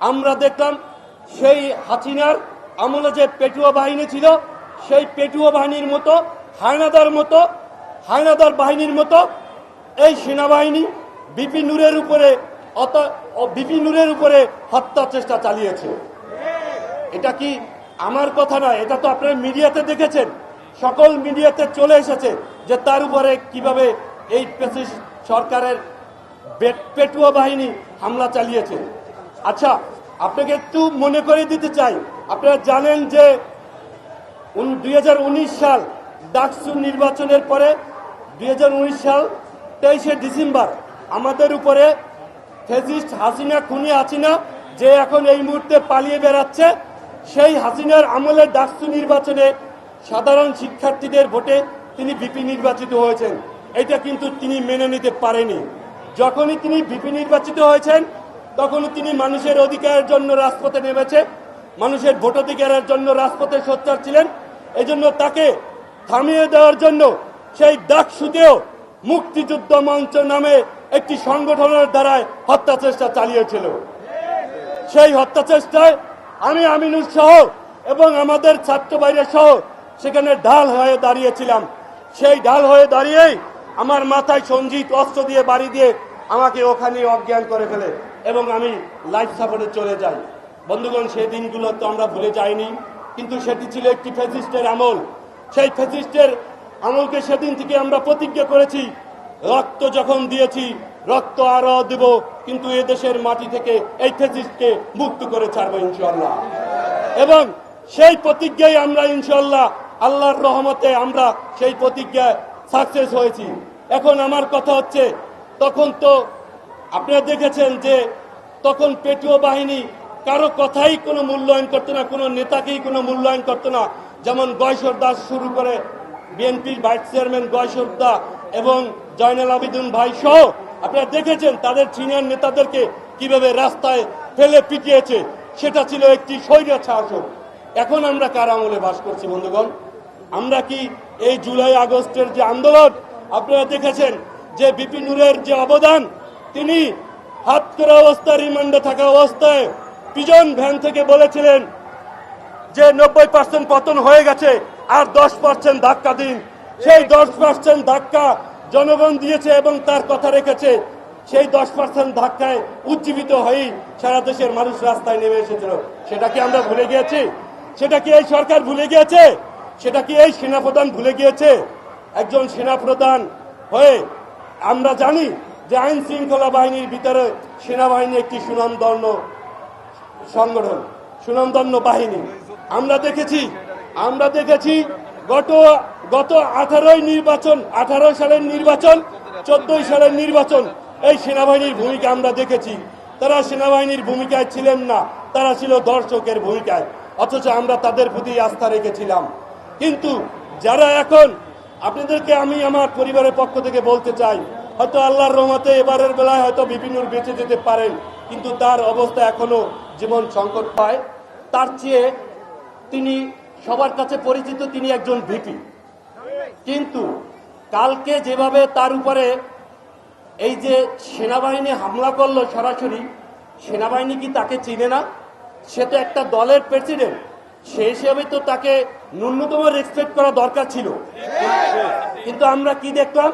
আমরা দেখলাম সেই হাসিনার আমলে যে পেটুয়া বাহিনী ছিল, সেই পেটুয়া বাহিনীর মতো, হায়নাদার মতো, হায়নাদার বাহিনীর মতো এই সেনাবাহিনী বিপি নূরের উপরে অত বিপি নূরের উপরে হত্যা চেষ্টা চালিয়েছে। এটা কি আমার কথা নয় এটা তো আপনারা মিডিয়াতে দেখেছেন। সকল মিডিয়াতে চলে এসেছে যে তার উপরে কীভাবে এই সরকারের পেটুয়া বাহিনী হামলা চালিয়েছে। আচ্ছা আপনাকে একটু মনে করে দিতে চাই। আপনারা জানেন যে দুই হাজার উনিশ সাল ডাকসু নির্বাচনের পরে দুই হাজার উনিশ সাল তেইশে ডিসেম্বর আমাদের উপরে ফেজিস্ট হাসিনা খুনি হাসিনা যে এখন এই মুহূর্তে পালিয়ে বেড়াচ্ছে, সেই হাসিনার আমলে ডাকসু নির্বাচনে সাধারণ শিক্ষার্থীদের ভোটে তিনি বিপি নির্বাচিত হয়েছেন। এটা কিন্তু তিনি মেনে নিতে পারেনি। যখনই তিনি বিপি নির্বাচিত হয়েছেন তখনই তিনি মানুষের অধিকারের জন্য রাজপথে নেমেছে, মানুষের ভোটাধিকারের জন্য রাজপথে সোচ্চার ছিলেন। এই জন্য তাকে থামিয়ে দেওয়ার জন্য সেই ডাকসুতেও মুক্তিযুদ্ধ মঞ্চ নামে একটি সংগঠনের দ্বারায় হত্যা চেষ্টা চালিয়েছিল। সেই হত্যা চেষ্টায় আমি আমিনুর সহ এবং আমাদের ছাত্র বাইরে সহ সেখানে ঢাল হয়ে দাঁড়িয়েছিলাম। সেই ঢাল হয়ে দাঁড়িয়েই আমার মাথায় সঞ্জিত অস্ত্র দিয়ে বাড়ি দিয়ে আমাকে ওখানে অজ্ঞান করে ফেলে এবং আমি লাইফ সাপোর্টে চলে যাই। বন্ধুগণ, সেই দিনগুলো তো আমরা ভুলে যাইনি, কিন্তু সেটি ছিল একটি ফেসিস্টের আমল। সেই ফেসিস্টের আমলকে সেদিন থেকে আমরা প্রতিজ্ঞা করেছি, রক্ত যখন দিয়েছি, রক্ত আরও দেব, কিন্তু এ দেশের মাটি থেকে এই ফেসিস্টকে মুক্ত করে ছাড়বো ইনশাল্লাহ এবং সেই প্রতিজ্ঞায় আমরা ইনশাল্লাহ আল্লাহর রহমতে আমরা সেই প্রতিজ্ঞায় সাকসেস হয়েছি। এখন আমার কথা হচ্ছে তখন তো আপনারা দেখেছেন যে তখন পেটুয়া বাহিনী কারও কথাই কোনো মূল্যায়ন করতো না, কোনো নেতাকেই কোনো মূল্যায়ন করতো না। যেমন গয়সর দাস শুরু করে বিএনপির ভাইস চেয়ারম্যান গয়সর দা এবং জয়নাল আবিদুন ভাই সহ আপনারা দেখেছেন তাদের সিনিয়র নেতাদেরকে কীভাবে রাস্তায় ফেলে পিটিয়েছে, সেটা ছিল একটি স্বৈরা শাসক এখন আমরা কার আমলে বাস করছি বন্ধুগণ? আমরা কি এই জুলাই আগস্টের যে আন্দোলন, আপনারা দেখেছেন যে বিপিন নুরের যে অবদান, তিনি হাত করা অবস্থায় রিমান্ডে থাকা অবস্থায় পিজন ভ্যান থেকে বলেছিলেন যে নব্বই পার্সেন্ট পতন হয়ে গেছে, আর দশ পার্সেন্ট ধাক্কা দিন। সেই দশ পার্সেন্ট ধাক্কা জনগণ দিয়েছে এবং তার কথা রেখেছে। সেই দশ পার্সেন্ট ধাক্কায় উজ্জীবিত হয়েই সারা দেশের মানুষ রাস্তায় নেমে এসেছিল। সেটা কি আমরা ভুলে গিয়েছি? সেটা কি এই সরকার ভুলে গিয়েছে? সেটা কি এই সেনাপ্রধান ভুলে গিয়েছে? একজন সেনাপ্রধান হয়ে আমরা জানি যে আইন শৃঙ্খলা বাহিনীর ভিতরে সেনাবাহিনী একটি সুনামধন্য সংগঠন, সুনামধন্য বাহিনী। আমরা দেখেছি আমরা দেখেছি গত গত আঠারোই নির্বাচন আঠারো সালের নির্বাচন, চোদ্দই সালের নির্বাচন, এই সেনাবাহিনীর ভূমিকা আমরা দেখেছি। তারা সেনাবাহিনীর ভূমিকায় ছিলেন না, তারা ছিল দর্শকের ভূমিকায়, অথচ আমরা তাদের প্রতি আস্থা রেখেছিলাম। কিন্তু যারা এখন আপনাদেরকে আমি আমার পরিবারের পক্ষ থেকে বলতে চাই, হয়তো আল্লাহর রহমতে এবারের বেলায় হয়তো বিপিনুর বেঁচে যেতে পারেন, কিন্তু তার অবস্থা এখনও জীবন সংকট পায়। তার চেয়ে তিনি, সবার কাছে পরিচিত তিনি একজন ভিপি। কিন্তু কালকে যেভাবে তার উপরে এই যে সেনাবাহিনী হামলা করল সরাসরি, সেনাবাহিনী কি তাকে চিনে না? সে তো একটা দলের প্রেসিডেন্ট। সেই হিসেবে তো তাকে ন্যূনতম রেসপেক্ট করা দরকার ছিল। কিন্তু আমরা কি দেখলাম